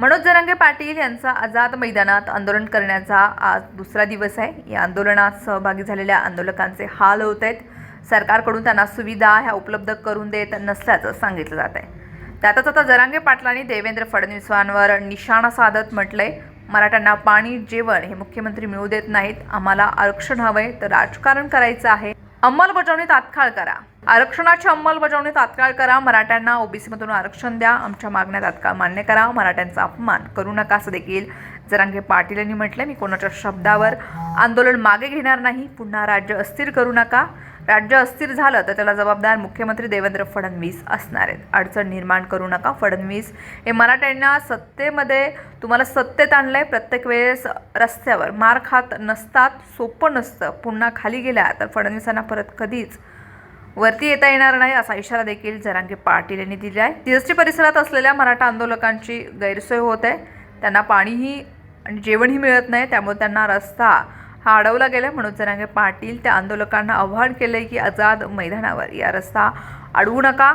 मनोज जरांगे पाटील यांचा आझाद मैदानात आंदोलन करण्याचा आज दुसरा दिवस आहे. या आंदोलनात सहभागी झालेल्या आंदोलकांचे हाल होत आहेत. सरकारकडून त्यांना सुविधा ह्या उपलब्ध करून देत नसल्याचं सांगितलं जात आहे. त्यातच आता जरांगे पाटलांनी देवेंद्र फडणवीसांवर निशाणा साधत म्हटलंय. मराठ्यांना पाणी जेवण हे मुख्यमंत्री मिळू देत नाहीत. आम्हाला आरक्षण हवंय तर राजकारण करायचं आहे. अंमलबजावणी तात्काळ करा. आरक्षणाची अंमलबजावणी तात्काळ करा. मराठ्यांना ओबीसीमधून आरक्षण द्या. आमच्या मागण्या तात्काळ मान्य करा. मराठ्यांचा अपमान करू नका असं देखील जरांगे पाटील यांनी म्हटलं मी कोणाच्या शब्दावर आंदोलन मागे घेणार नाही. पुन्हा राज्य अस्थिर करू नका. राज्य अस्थिर झालं तर त्याला जबाबदार मुख्यमंत्री देवेंद्र फडणवीस असणार आहेत. अडचण निर्माण करू नका फडणवीस. हे मराठ्यांना सत्तेमध्ये तुम्हाला सत्तेत आणलं आहे प्रत्येक वेळेस रस्त्यावर मार खात नसतात. सोपं नसतं. पुन्हा खाली गेल्या तर फडणवीसांना परत कधीच वरती येता येणार नाही असा इशारा देखील जरांगे पाटील यांनी दिला आहे. जीएसटी परिसरात असलेल्या मराठा आंदोलकांची गैरसोय होत आहे. त्यांना पाणीही आणि जेवणही मिळत नाही. त्यामुळे त्यांना रस्ता हा अडवला गेला. म्हणून जरांगे पाटील त्या आंदोलकांना आव्हान केलंय की आझाद मैदानावर या रस्ता अडवू नका.